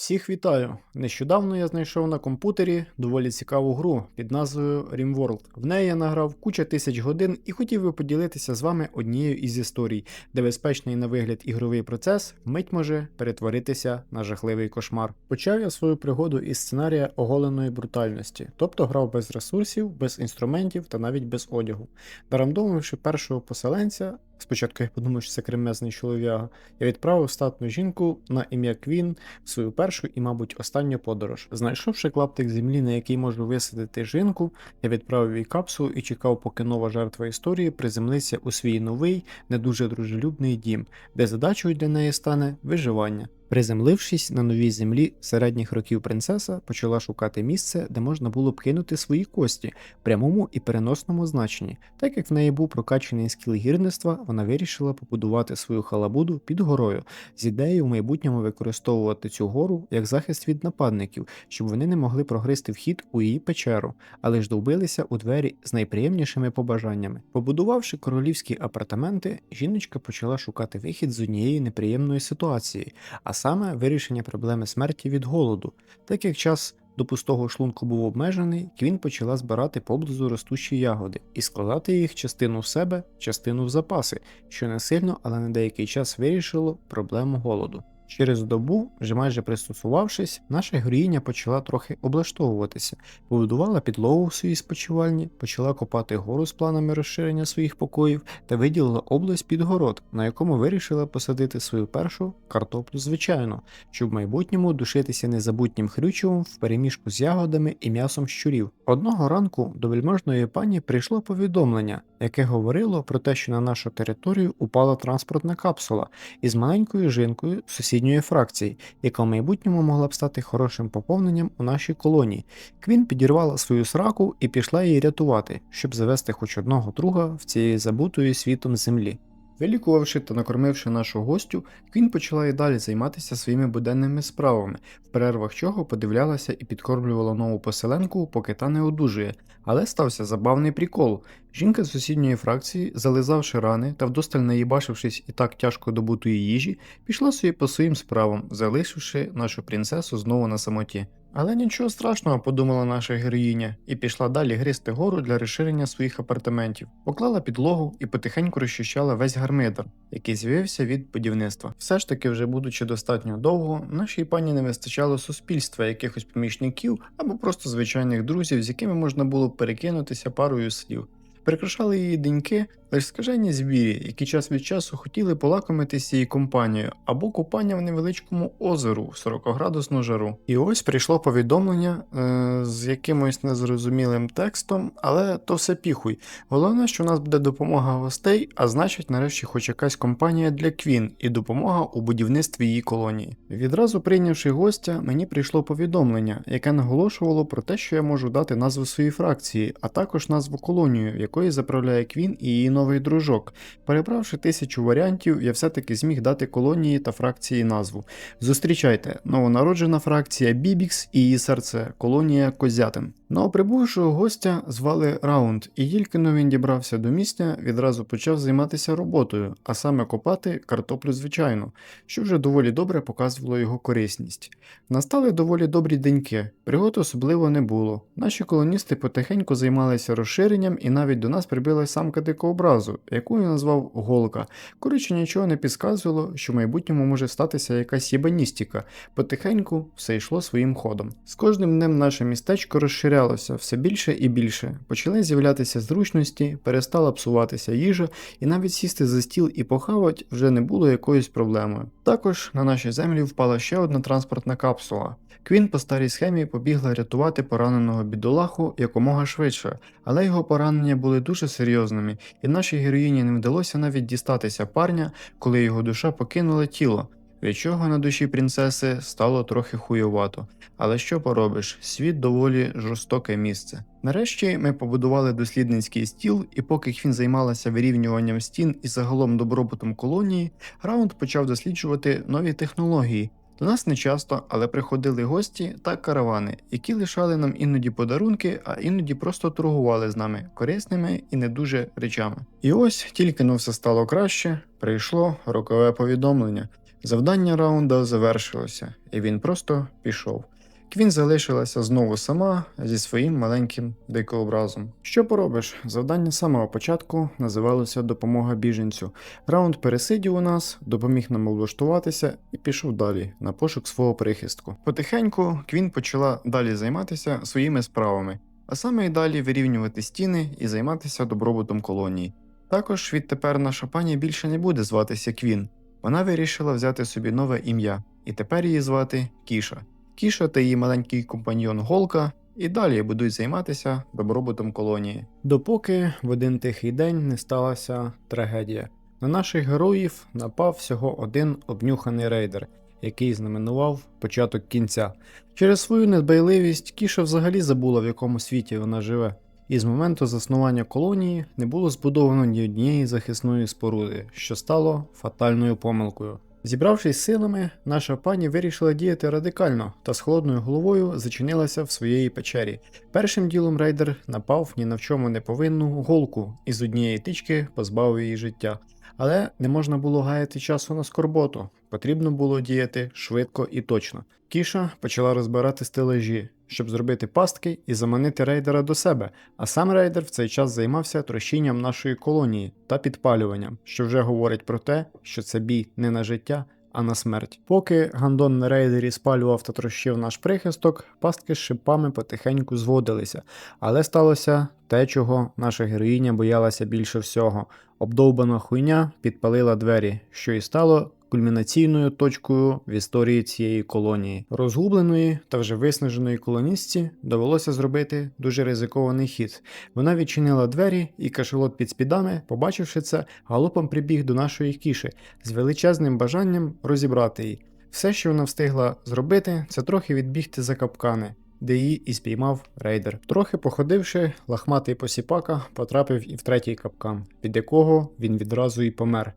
Всіх вітаю! Нещодавно я знайшов на комп'ютері доволі цікаву гру під назвою RimWorld. В неї я награв куча тисяч годин і хотів би поділитися з вами однією із історій, де безпечний на вигляд ігровий процес вмить може перетворитися на жахливий кошмар. Почав я свою пригоду із сценарія оголеної брутальності, тобто грав без ресурсів, без інструментів та навіть без одягу. Нарандомивши першого поселенця, спочатку я подумав, що це кремезний чолов'яга, я відправив статну жінку на ім'я Квін в свою першу і, мабуть, останню подорож. Знайшовши клаптик землі, на який можу висадити жінку, я відправив їй капсулу і чекав, поки нова жертва історії приземлиться у свій новий, не дуже дружелюбний дім, де задачою для неї стане виживання. Приземлившись на новій землі середніх років принцеса почала шукати місце, де можна було б кинути свої кості в прямому і переносному значенні. Так як в неї був прокачаний скіл гірництва, вона вирішила побудувати свою халабуду під горою з ідеєю в майбутньому використовувати цю гору як захист від нападників, щоб вони не могли прогризти вхід у її печеру, але ж довбилися у двері з найприємнішими побажаннями. Побудувавши королівські апартаменти, жіночка почала шукати вихід з однієї неприємної ситуації. а саме вирішення проблеми смерті від голоду. Так як час до пустого шлунку був обмежений, Квін почала збирати поблизу ростучі ягоди і складати їх частину в себе, частину в запаси, що не сильно, але на деякий час вирішило проблему голоду. Через добу, вже майже пристосувавшись, наша героїня почала трохи облаштовуватися, побудувала підлогу в своїй спочивальні, почала копати гору з планами розширення своїх покоїв та виділила область під город, на якому вирішила посадити свою першу картоплю звичайно, щоб в майбутньому душитися незабутнім хрючевом в переміжку з ягодами і м'ясом щурів. Одного ранку до вельможної пані прийшло повідомлення, яке говорило про те, що на нашу територію упала транспортна капсула із маленькою жінкою сусідньої фракції, яка в майбутньому могла б стати хорошим поповненням у нашій колонії. Квін підірвала свою сраку і пішла її рятувати, щоб завести хоч одного друга в цієї забутої світом землі. Вилікувавши та накормивши нашу гостю, Квін почала і далі займатися своїми буденними справами, в перервах чого подивлялася і підкормлювала нову поселенку, поки та не одужує. Але стався забавний прикол. Жінка з сусідньої фракції, зализавши рани та вдосталь наїбашившись і так тяжко добутої їжі, пішла собі по своїм справам, залишивши нашу принцесу знову на самоті. Але нічого страшного, подумала наша героїня, і пішла далі гризти гору для розширення своїх апартаментів, поклала підлогу і потихеньку розчищала весь гармидер, який з'явився від будівництва. Все ж таки, вже будучи достатньо довго, нашій пані не вистачало суспільства, якихось помічників або просто звичайних друзів, з якими можна було перекинутися парою слів. Прикрашали її деньки лише скажені звірі, які час від часу хотіли полакомитися її компанією або купання в невеличкому озеру в 40-градусну жару. І ось прийшло повідомлення е, з якимось незрозумілим текстом, але то все піхуй. Головне, що у нас буде допомога гостей, а значить, нарешті, хоч якась компанія для Квін і допомога у будівництві її колонії. Відразу прийнявши гостя, мені прийшло повідомлення, яке наголошувало про те, що я можу дати назву своїй фракції, а також назву колонію, якої заправляє Квін і її новий дружок. Перебравши тисячу варіантів, я все-таки зміг дати колонії та фракції назву. Зустрічайте, новонароджена фракція Бібікс і її серце колонія Козятин. Новоприбувшого гостя звали Раунд, і тільки но він дібрався до місця, відразу почав займатися роботою, а саме копати картоплю звичайно, що вже доволі добре показувало його корисність. Настали доволі добрі деньки, пригод особливо не було. Наші колоністи потихеньку займалися розширенням, і навіть до нас прибила самка дикообразу, яку я назвав Голка. Коротше, нічого не підказувало, що в майбутньому може статися якась єбаністіка. Потихеньку все йшло своїм ходом. З кожним днем наше містечко розширялося все більше і більше. Почали з'являтися зручності, перестала псуватися їжа, і навіть сісти за стіл і похавать вже не було якоюсь проблемою. Також на наші землі впала ще одна транспортна капсула. Квін по старій схемі побігла рятувати пораненого бідолаху якомога швидше, але його поранення були дуже серйозними, і нашій героїні не вдалося навіть дістатися парня, коли його душа покинула тіло. Від чого на душі принцеси стало трохи хуйовато. Але що поробиш, світ доволі жорстоке місце. Нарешті ми побудували дослідницький стіл, і поки Хвін займалася вирівнюванням стін і загалом добробутом колонії, Раунд почав досліджувати нові технології. До нас не часто, але приходили гості та каравани, які лишали нам іноді подарунки, а іноді просто торгували з нами корисними і не дуже речами. І ось тільки но все стало краще, прийшло рокове повідомлення. Завдання раунда завершилося, і він просто пішов. Квін залишилася знову сама зі своїм маленьким дикообразом. Що поробиш? Завдання з самого початку називалося Допомога біженцю. Раунд пересидів у нас, допоміг нам облаштуватися і пішов далі на пошук свого прихистку. Потихеньку Квін почала далі займатися своїми справами, а саме і далі вирівнювати стіни і займатися добробутом колонії. Також відтепер наша пані більше не буде зватися Квін. Вона вирішила взяти собі нове ім'я, і тепер її звати Кіша. Кіша та її маленький компаньйон Голка і далі будуть займатися добробутом колонії. Допоки в один тихий день не сталася трагедія. На наших героїв напав всього один обнюханий рейдер, який знаменував початок кінця. Через свою недбайливість Кіша взагалі забула, в якому світі вона живе. І з моменту заснування колонії не було збудовано ні однієї захисної споруди, що стало фатальною помилкою. Зібравшись силами, наша пані вирішила діяти радикально та з холодною головою зачинилася в своєї печері. Першим ділом рейдер напав ні на в чому не повинну голку і з однієї тички позбавив її життя. Але не можна було гаяти часу на скорботу, потрібно було діяти швидко і точно. Кіша почала розбирати стележі, щоб зробити пастки і заманити рейдера до себе, а сам рейдер в цей час займався трощінням нашої колонії та підпалюванням, що вже говорить про те, що це бій не на життя, а на смерть. Поки гандон на рейдері спалював та трощив наш прихисток, пастки з шипами потихеньку зводилися, але сталося те, чого наша героїня боялася більше всього. Обдовбана хуйня підпалила двері, що і стало кульмінаційною точкою в історії цієї колонії. Розгубленої та вже виснаженої колоністці довелося зробити дуже ризикований хід. Вона відчинила двері, і кашалот під спідами, побачивши це, галопом прибіг до нашої кіші з величезним бажанням розібрати її. Все, що вона встигла зробити, це трохи відбігти за капкани. Де її і спіймав рейдер. Трохи походивши, лахматий посіпака потрапив і в третій капкан, від якого він відразу і помер.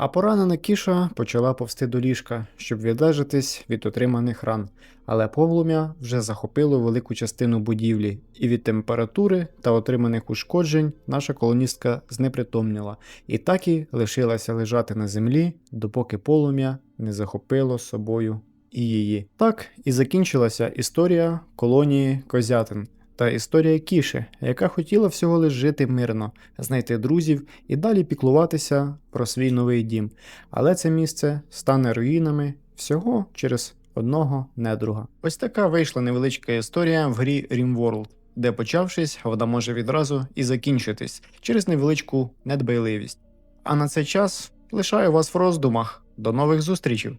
А поранена кіша почала повсти до ліжка, щоб відлежатись від отриманих ран, але полум'я вже захопило велику частину будівлі, і від температури та отриманих ушкоджень наша колоністка знепритомніла, і так і лишилася лежати на землі, допоки полум'я не захопило собою і її. Так і закінчилася історія колонії Козятин. Та історія Кіші, яка хотіла всього лиш жити мирно, знайти друзів і далі піклуватися про свій новий дім. Але це місце стане руїнами всього через одного недруга. Ось така вийшла невеличка історія в грі RimWorld, де почавшись, вона може відразу і закінчитись через невеличку недбайливість. А на цей час лишаю вас в роздумах. До нових зустрічей!